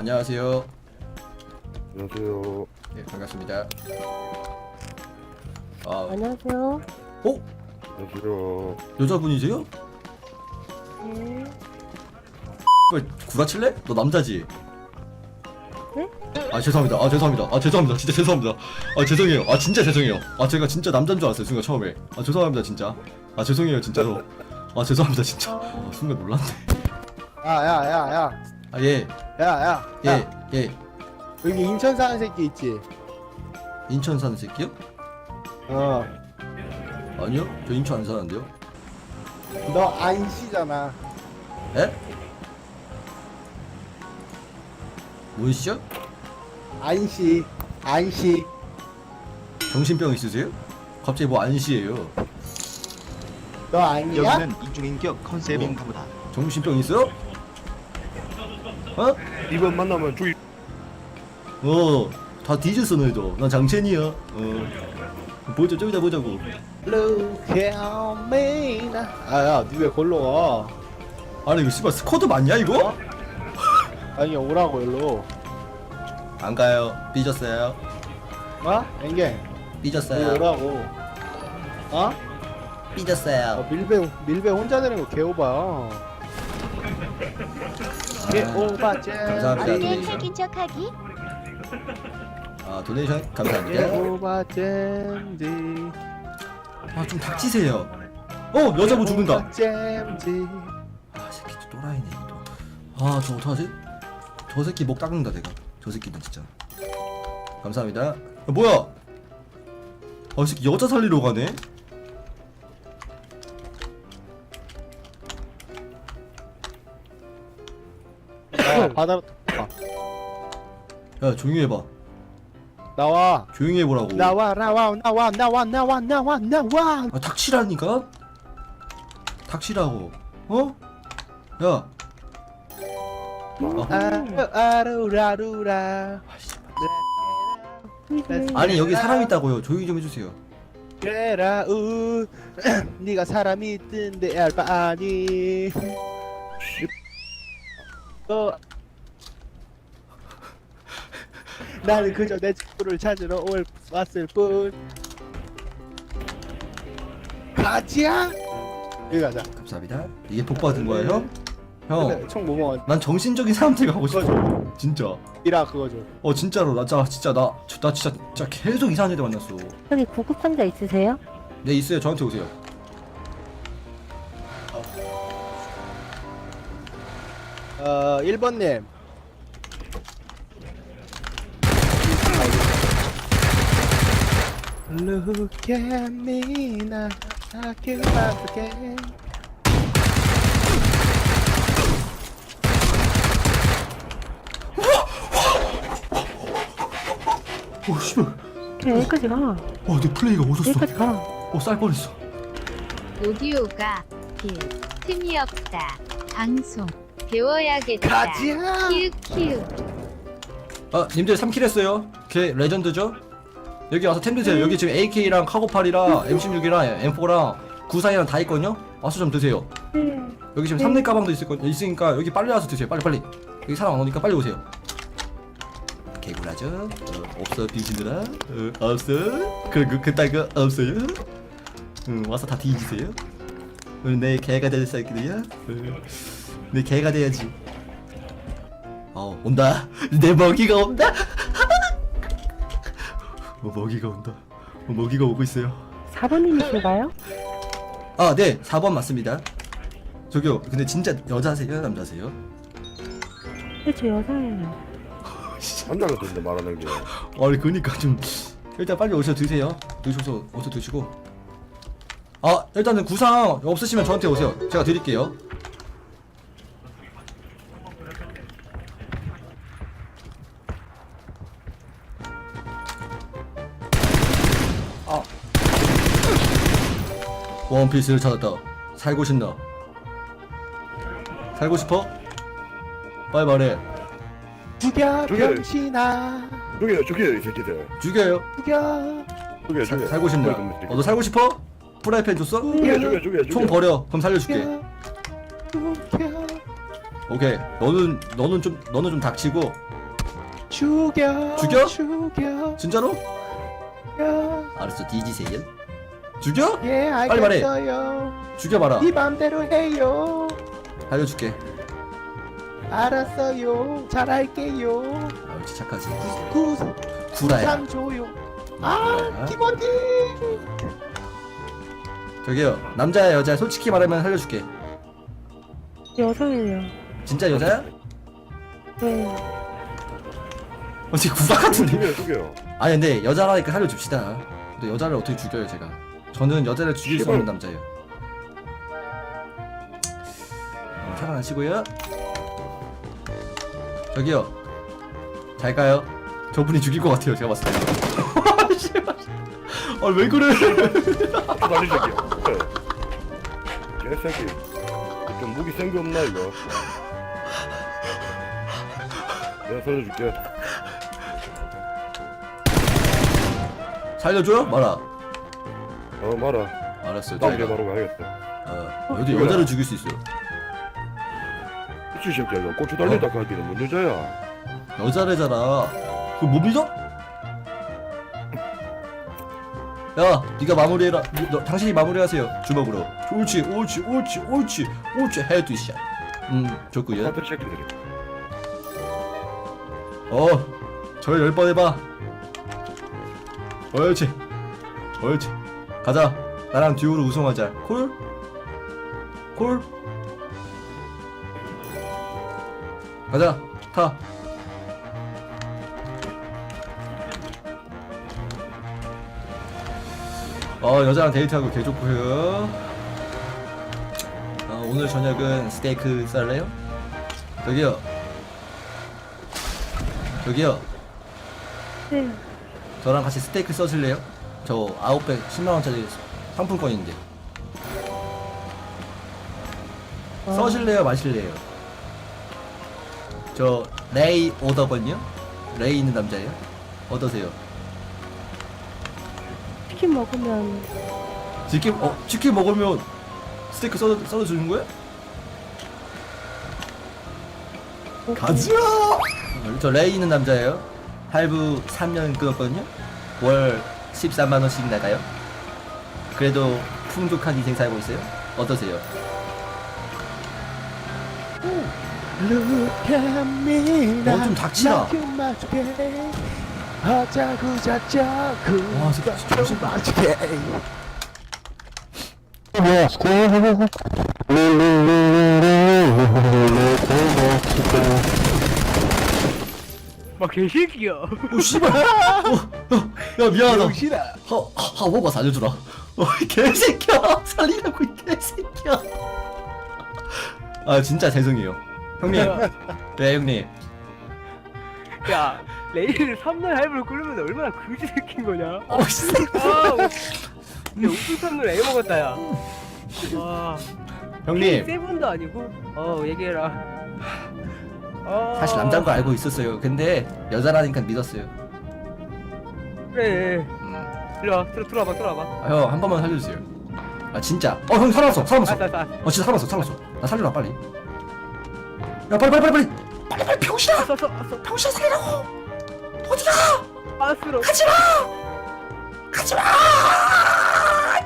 안녕하세요. 안녕하세요. 네, 반갑습니다. 아, 안녕하세요. 어? 안녕하세요. 여자분이세요? 네. 왜 구라칠래? 너 남자지? 네? 아 죄송합니다. 아 죄송합니다. 아 죄송합니다. 진짜 죄송합니다. 아 죄송해요. 아 진짜 죄송해요. 아 제가 진짜 남자인 줄 알았어요. 순간 처음에. 아 죄송합니다 진짜. 아 죄송해요 진짜로. 아 죄송합니다 진짜. 아, 순간 놀랐네. 야야야야 아 예. 야야 예. 예. 여기 인천 사는 새끼 있지 인천 사는 새끼요? 어너 아니요. 저 인천 안 사는데요. 안씨잖아 에? 뭔 씨죠? 안씨 안씨 정신병 있으세요? 갑자기 뭐 안씨예요? 너 아니야? 여기는 이중인격 컨셉인가 보다. 정신병 있어요? 어? 이번 만나면 죽이. 어, 다 뒤졌어 너희도. 난 장첸이야. 어. 보자, 좀 이따 보자고. Look at me now 아야 니왜 걸로 아니 이거 씨발 스쿼드 맞냐 이거? 가 아니 오라고 일로 안 가요. 삐졌어요. 어? 일로 삐졌어요. 오라고 어? 어 삐졌어요. 밀배 밀배 혼자 되는 거 개오바 잼 감사합니다. 어때 책인 척하기? 아 도네이션 감사합니다. 개오바 잼지 아 좀 닥치세요. 어 여자분 죽는다. 잼지 아 새끼 또 또라이네 또. 아저 어떡하지? 저 새끼 목 닦는다 내가. 저 새끼는 진짜. 감사합니다. 야, 뭐야? 아 이 새끼 여자 살리러 가네. 아 바다로 아, 야 조용히 해봐. 나와 조용히 해보라고. 나와 나와 나와 나와 나와 나와 나와 아 닥치라니까? 닥치라고. 어? 야. 어. 아루라루라 아니 여기 사람 있다고요. 조용히 좀 해주세요. 그래라 우 네가 사람이 뜬데 알바 아니 어 나는 그저 내 친구를 찾으러 올 왔을 뿐 가지야 여기 가자 감사합니다. 이게 복 받은 거야 형? 형. 총뭐 먹었 난 정신적인 사람들 가고 싶어. 진짜. 이라 그거 줘 어 진짜로 나 진짜 진짜 나, 저- 나 진짜 진짜 계속 이상한 애들 만났어. 여기 구급 상자 있으세요? 네 있어요. 저한테 오세요. 어 1번님 Look at me now I can't again 어 씨발. 그래 여기까지 가. 어내 플레이가 없었어. 여기까지 가. 어쌀 뻔했어. 오디오가 길 틈이 없다. 방송 배워야겠다. 가지야 키읔키읔. 아 님들 3킬 했어요. 걔 레전드죠? 여기 와서 템 드세요. 여기 지금 AK랑 카고팔이랑 M16이랑 M4랑 구상이랑 다 있거든요. 와서 좀 드세요. 네. 여기 지금 3렙 가방도 있을 거 있으니까 여기 빨리 와서 드세요. 빨리 빨리. 여기 사람 안 오니까 빨리 오세요. 개구라죠? 어, 없어 빙신들아? 어, 없어? 그, 그, 그딴 거 없어요? 응, 와서 다 뒤지세요. 어, 내 개가 될 새끼들이야? 어, 내 개가 돼야지. 어, 온다. 내 먹이가 온다. 어, 먹이가 온다. 어, 먹이가 오고 있어요. 4번님이신가요? 아, 네, 4번 맞습니다. 저기요, 근데 진짜 여자세요, 남자세요? 네, 저 여자예요. 한장 같은데 말하는 게. 아니, 그니까 좀 일단 빨리 오셔 드세요. 드셔서 어서 드시고. 아, 일단은 구상 없으시면 저한테 오세요. 제가 드릴게요. 원피스를 찾았다. 살고 싶나? 살고 싶어? 빨리 말해. 죽여 죽여. 병신아 죽여, 죽여, 이 새끼들. 죽여요. 죽여 죽여, 사, 죽여. 살고 싶나? 어, 너 살고 싶어? 프라이팬 줬어? 죽여, 죽여, 죽여. 총 버려. 그럼 살려줄게. 죽여 죽여 오케이 너는 너는 좀 너는 좀 닥치고 죽여 죽여? 죽여 진짜로? 죽여 알았어 뒤지세요 죽여? 예 빨리 말해. 알겠어요. 죽여봐라. 네 맘대로 해요. 알려줄게. 알았어요. 잘할게요. 어, 역시 착하지. 구 구라야. 상 줘요. 아. 기본이 저기요 남자야 여자야 솔직히 말하면 살려줄게. 여자예요. 진짜 여자야? 네. 어 지금 구박 같은데 죽여요 죽여요. 아니 근데 여자라니까 살려줍시다. 근데 여자를 어떻게 죽여요 제가 저는 여자를 죽일 수 없는 남자예요. 어, 살아나시고요. 저기요. 잘 가요. 저분이 죽일 것 같아요 제가 봤을 때 아왜 그래? 빨리 새끼 개새끼. 좀 무기 센 게 없나 이거? 내가 살려줄게. 살려줘요? 말아 어 말아. 나중에 잘 가. 바로 가야겠다. 어, 여자, 여자를 죽일 수 있어요? 미친 새끼야 고추 달린다 하기는 뭔 여자야? 여자래잖아. 그거 못 믿어? 야 네가 마무리해라. 니- 너, 당신이 마무리하세요 주먹으로. 옳지 옳지 옳지 옳지 옳지. 헤드샷 음 좋구요 새끼들이 어절 열번 해봐. 옳지 옳지 가자 나랑 듀오로 우승하자 콜? 콜? 가자 타 어 여자랑 데이트하고 개 좋고요 어, 오늘 저녁은 스테이크 쌀래요? 저기요 저기요 네. 저랑 같이 스테이크 써실래요? 저 아웃백 10만원짜리 상품권인데 어, 써실래요 마실래요? 저 레이 오더건요? 레이 있는 남자예요? 어떠세요? 치킨 먹으면 치킨 어 치킨 먹으면 스테이크 썰어 썰어 주는 거야? 가자. 저 레이 있는 남자예요. 할부 3년 끊었거든요. 월 13만 원씩 나가요. 그래도 풍족한 인생 살고 있어요. 어떠세요? Look at me 어, 좀 닥치라. 맞게 하자고 자자고 와, 진짜 정신 맞게 막 개새끼야. 오 씨발. 어, 어, 야 미안하다. 정신아 하, 하, 하고가 살려주라. 어, 이 개새끼야. 살리라고, 이 개새끼야. 아, 진짜 죄송해요. 형님. 네, 형님. 야, 레이를 3날 할부를 끓으면 얼마나 그지 새끼인 거냐? 어, 씨. 아, 야, 우승 3날 애 먹었다, 야. 와, 형님. 세븐도 아니고? 어, 얘기해라. 어, 사실 남자인 거 알고 있었어요. 근데 여자라니까 믿었어요. 그래. 음. 와, 들어, 들어와봐, 들어와봐. 아, 형, 한 번만 살려주세요. 아, 진짜. 어, 형, 살아났어. 살아났어. 알았어. 어, 진짜 살아났어. 살아났어. 나 살려라, 빨리. 야, 빨리, 빨리, 빨리, 빨리. 빨리, 빨리, 병신아! 알았어, 알았어, 알았어. 병신아, 살리라고! 어디가! 알았어. 가지 마! 가지 마!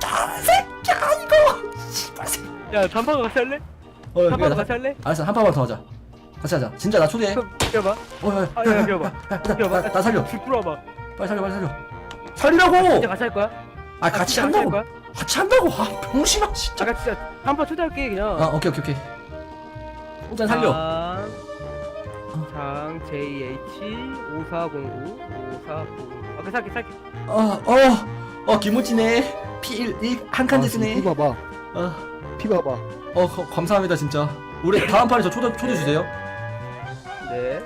개새끼야, 이거! 씨발 새끼. 야, 단판 같이 할래? 어, 단판 나, 같이 할래? 알았어, 한 판만 더 하자. 같이 하자. 진짜 나 초대해. 그럼, 기어봐. 어, 야, 아, 야, 야, 야, 기어봐. 야, 나, 기어봐. 나, 나 살려. 줄 풀어봐. 빨리 살려, 빨리 살려. 살리라고! 진짜 같이 할 거야? 아, 같이 진짜 같이 할 한다고. 거야? 같이 한다고. 아, 병신아, 진짜. 아까 진짜 단판 초대할게, 그냥. 아, 오케이, 오케이, 오케이. 일단 살려. 장, 장 JH 5409 5409 아까 살게 살게 어, 어, 어, 김우찌네. 피1, 한칸 됐으네. 피 봐봐 어, 피 봐봐 어, 거- 감사합니다, 진짜. 우리 다음 판에 저 초대, 초대 주세요. 네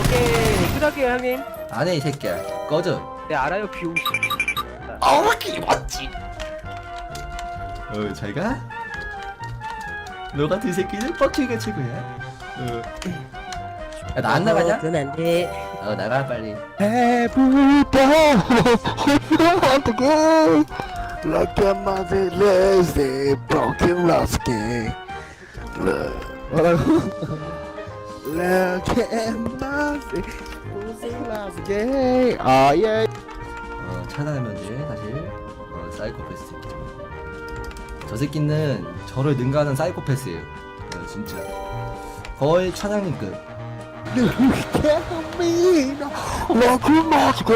오케이 초대할게요 형님 안 해, 이 새끼야. 꺼져. 네 알아요 비오 어우, 김우찌. 어, 잘 가? 너 같은 새끼는 뻑키가 최고야. 어. 야, 나 안 나가냐? 그건 안 돼. 어, 나가, 빨리. Everybody want to go Look at my legs, they broken rusty 뭐라고? Look at my face, last game. 아 예. 어, 차단하면 돼 사실 어, 사이코패스 새끼 저 새끼는 저를 능가하는 사이코패스예요 어, 진짜. 거의 차장님급. 개미나 로크 마시고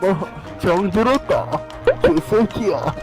뭐 정들었다. 그 새끼야